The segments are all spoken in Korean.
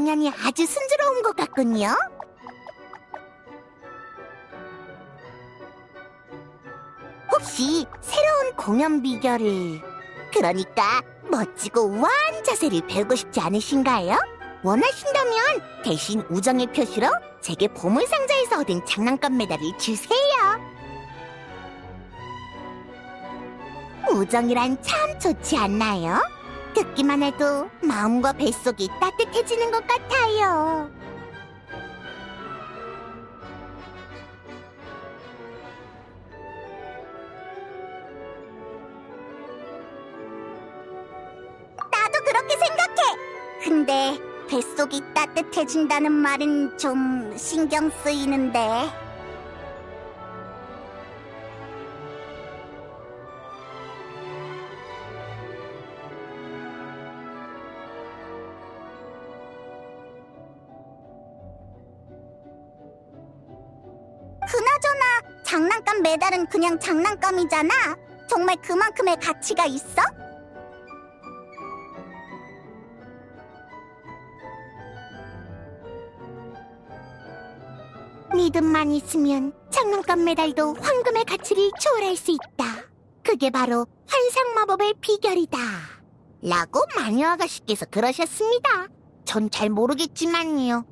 공연이 아주 순조로운 것 같군요. 혹시 새로운 공연 비결을 그러니까 멋지고 우아한 자세를 배우고 싶지 않으신가요? 원하신다면 대신 우정의 표시로 제게 보물 상자에서 얻은 장난감 메달을 주세요. 우정이란 참 좋지 않나요? 듣기만 해도 마음과 뱃속이 따뜻해지는 것 같아요. 나도 그렇게 생각해. 근데 뱃속이 따뜻해진다는 말은 좀 신경 쓰이는데. 장난감 메달은 그냥 장난감이잖아. 정말 그만큼의 가치가 있어? 믿음만 있으면 장난감 메달도 황금의 가치를 초월할 수 있다. 그게 바로 환상 마법의 비결이다. 라고 마녀 아가씨께서 그러셨습니다. 전 잘 모르겠지만요.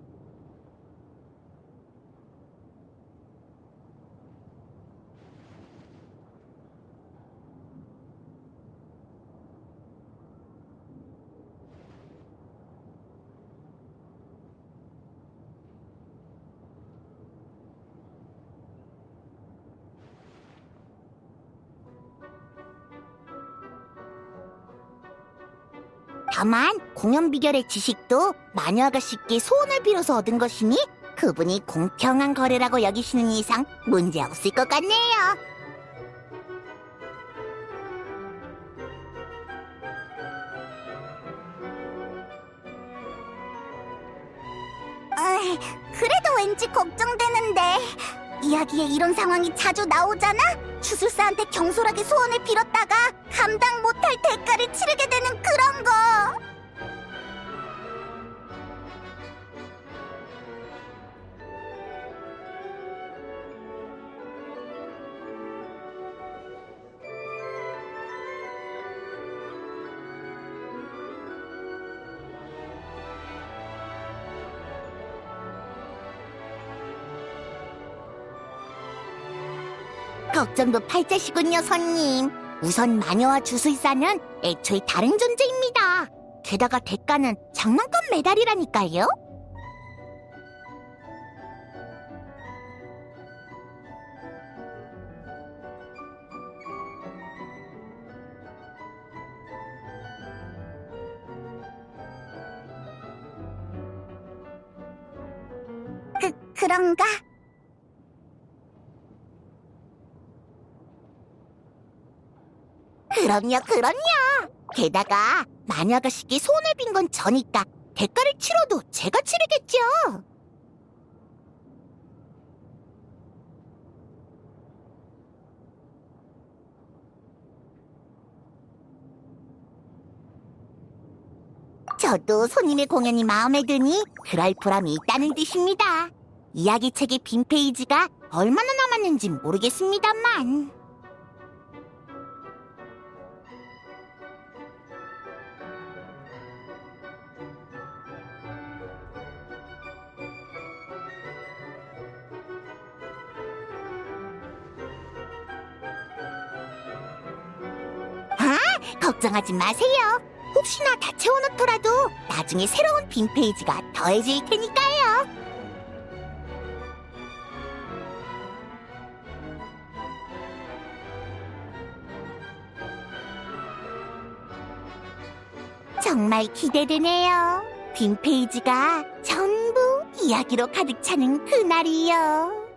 다만 공연 비결의 지식도 마녀 아가씨께 소원을 빌어서 얻은 것이니 그분이 공평한 거래라고 여기시는 이상 문제 없을 것 같네요. 그래도 왠지 걱정되는데 이야기에 이런 상황이 자주 나오잖아? 주술사한테 경솔하게 소원을 빌었다가 감당 못할 대가를 치르게 되는 걱정도 팔자시군요, 손님. 우선 마녀와 주술사는 애초에 다른 존재입니다. 게다가 대가는 장난감 메달이라니까요. 그, 그런가? 그럼요, 그럼요. 게다가 마녀 아가씨께 손을 빈 건 저니까 대가를 치러도 제가 치르겠죠. 저도 손님의 공연이 마음에 드니 그럴 보람이 있다는 뜻입니다. 이야기책의 빈 페이지가 얼마나 남았는지 모르겠습니다만. 걱정하지 마세요. 혹시나 다 채워놓더라도 나중에 새로운 빈 페이지가 더해질 테니까요. 정말 기대되네요. 빈 페이지가 전부 이야기로 가득 차는 그날이요.